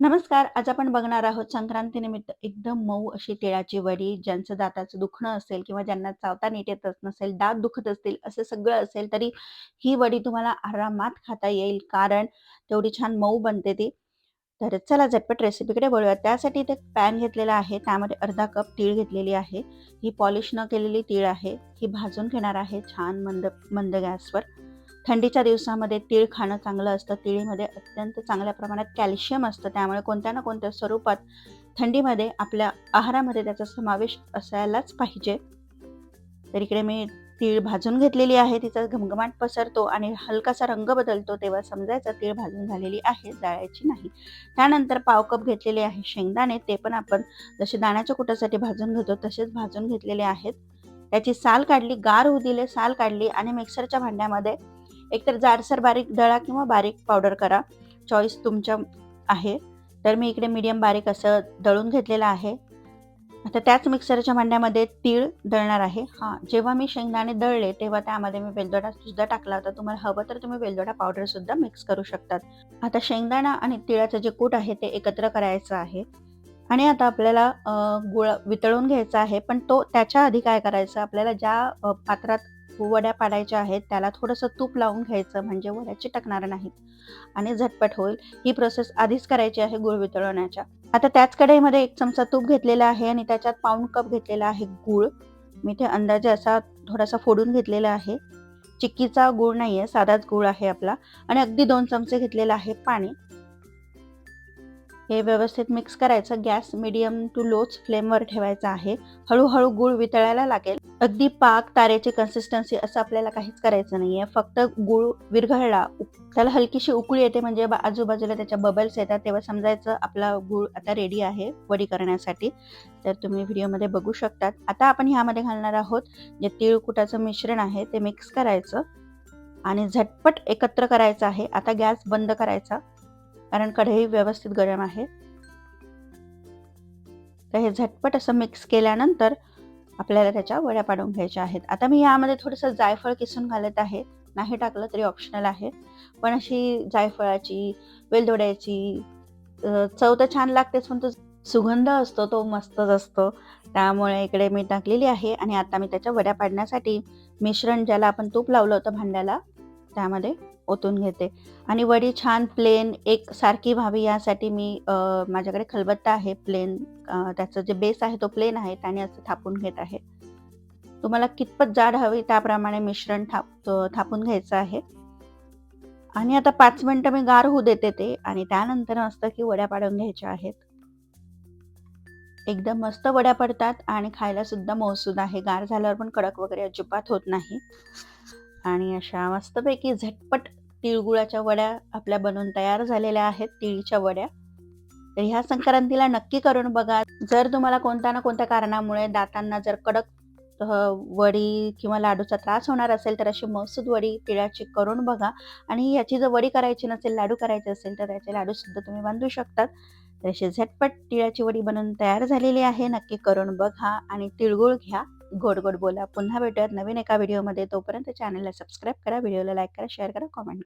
नमस्कार. आज आपण बघणार आहोत संक्रांतीनिमित्त एकदम मऊ अशी तिळाची वडी. ज्यांचं दाताचं दुखणं असेल किंवा ज्यांना चावता नीट येतच नसेल, दात दुखत असतील, असं सगळं असेल तरी ही वडी तुम्हाला आरामात खाता येईल. कारण तेवढी छान मऊ बनते ती. तर चला झटपट रेसिपीकडे बोलूया त्यासाठी ते पॅन घेतलेला आहे. त्यामध्ये अर्धा कप तीळ घेतलेली आहे. ही पॉलिश न केलेली तीळ आहे. ही भाजून घेणार आहे छान मंद मंद गॅसवर. थंडीच्या दिवसामध्ये तीळ खाणं चांगलं असतं. तिळीमध्ये अत्यंत चांगल्या प्रमाणात कॅल्शियम असतं. त्यामुळे कोणत्या ना कोणत्या स्वरूपात थंडीमध्ये आपल्या आहारामध्ये त्याचा समावेश असायलाच पाहिजे. तर इकडे मी तीळ भाजून घेतलेली आहे. तिचा घमघमाट पसरतो आणि हलकासा रंग बदलतो तेव्हा समजायचं तीळ भाजून झालेली आहे, जाळायची नाही. त्यानंतर पाव कप घेतलेले आहे शेंगदाणे. ते पण आपण जसे दाण्याच्या कुटासाठी भाजून घेतो तसेच भाजून घेतलेले आहेत. त्याची साल काढली, गार होऊ दिले, साल काढली आणि मिक्सरच्या भांड्यामध्ये एकतर जाडसर बारीक दळा किंवा बारीक पावडर करा. चॉईस तुमच्या आहे. तर मी इकडे मीडियम बारीक असं दळून घेतलेलं आहे. आता त्याच मिक्सरच्या भांड्यामध्ये तीळ दळणार आहे. हां जेव्हा मी शेंगदाणे दळले तेव्हा त्यामध्ये मी वेलदोडा सुद्धा टाकला होता. तुम्हाला हवं तर तुम्ही वेलदोडा पावडर सुद्धा मिक्स करू शकतात. आता शेंगदाणा आणि तिळाचं जे कूट आहे ते एकत्र करायचं आहे. आणि आता आपल्याला गुळ वितळून घ्यायचा आहे. पण तो त्याच्या आधी काय करायचं? आपल्याला ज्या पात्रात वड्या पाडायच्या आहेत त्याला थोडंसं तूप लावून घ्यायचं म्हणजे वड्या चिटकणार नाहीत. आणि झटपट होईल. ही प्रोसेस आधीच करायची आहे गुळ वितळवण्याच्या. आता त्याच कढईमध्ये एक चमचा तूप घेतलेला आहे आणि त्याच्यात पाऊण कप घेतलेला आहे गुळ. मी ते अंदाजे असा थोडासा फोडून घेतलेला आहे. चिक्कीचा गुळ आहे साधाच गुळ आहे आपला. आणि अगदी दोन चमचे घेतलेला आहे पाणी. हे व्यवस्थित मिक्स करायचं. गॅस मिडियम टू लोच फ्लेमवर ठेवायचा आहे. हळूहळू गुळ वितळायला लागेल. अगदी पाक तारेची कन्सिस्टन्सी असं आपल्याला काहीच करायचं नाहीये. फक्त गुळ विरघळला त्याला हलकीशी उकळी येते. म्हणजे आजूबाजूला त्याच्या बबल्स येतात. तेव्हा समजायचं आपला गुळ आता रेडी आहे वडी करण्यासाठी. तर तुम्ही व्हिडिओमध्ये बघू शकतात. आता आपण ह्यामध्ये घालणार आहोत जे तिळकुटाचं मिश्रण आहे ते मिक्स करायचं. आणि झटपट एकत्र करायचं आहे. आता गॅस बंद करायचा. कारण कढई व्यवस्थित गरम आहे. तर हे झटपट असं मिक्स केल्यानंतर आपल्याला त्याच्या वड्या पाडून घ्यायच्या आहेत. आता मी यामध्ये थोडंसं जायफळ किसून घालत आहे. नाही टाकलं तरी ऑप्शनल आहे. पण अशी जायफळाची वेलदोड्याची चव तर छान लागतेच पण तो सुगंध असतो तो मस्तच असतो. त्यामुळे इकडे मी टाकलेली आहे आणि आता मी त्याच्या वड्या पाडण्यासाठी मिश्रण ज्याला आपण तूप लावलं होतं भांड्याला त्यामध्ये ओतून घेते. आणि वडी छान प्लेन एक सारखी व्हावी यासाठी मी माझ्याकडे खलबत्ता आहे प्लेन त्याचं जे बेस आहे तो प्लेन आहे त्याने असं थापून घेत आहे. तुम्हाला कितपत जाड हवी त्याप्रमाणे मिश्रण थाप थापून घ्यायचं आहे. आणि आता पाच मिनटं मी गार होऊ देते ते आणि त्यानंतर मस्त की वड्या पाडून घ्यायच्या आहेत. एकदम मस्त वड्या पडतात आणि खायला सुद्धा मौसूद आहे. गार झाल्यावर पण कडक वगैरे अजिबात होत नाही. आणि अशा मस्तपैकी झटपट तिळगुळाच्या वड्या आपल्या बनवून तयार झालेल्या आहेत तिळीच्या वड्या. तर ह्या संक्रांतीला नक्की करून बघा. जर तुम्हाला कोणत्या ना कोणत्या कारणामुळे दातांना जर कडक वडी किंवा लाडूचा त्रास होणार असेल तर अशी मसूद वडी तिळाची करून बघा. आणि याची जर वडी करायची नसेल लाडू करायचे असेल तर त्याचे लाडू सुद्धा तुम्ही बांधू शकतात. तर अशी झटपट तिळाची वडी बनवून तयार झालेली आहे. नक्की करून बघा आणि तिळगुळ घ्या. गोड गोड बोला. पुन्हा भेटूयात नवीन एका व्हिडिओमध्ये. तोपर्यंत चॅनलला सबस्क्राईब करा व्हिडिओला लाईक करा शेअर करा कॉमेंट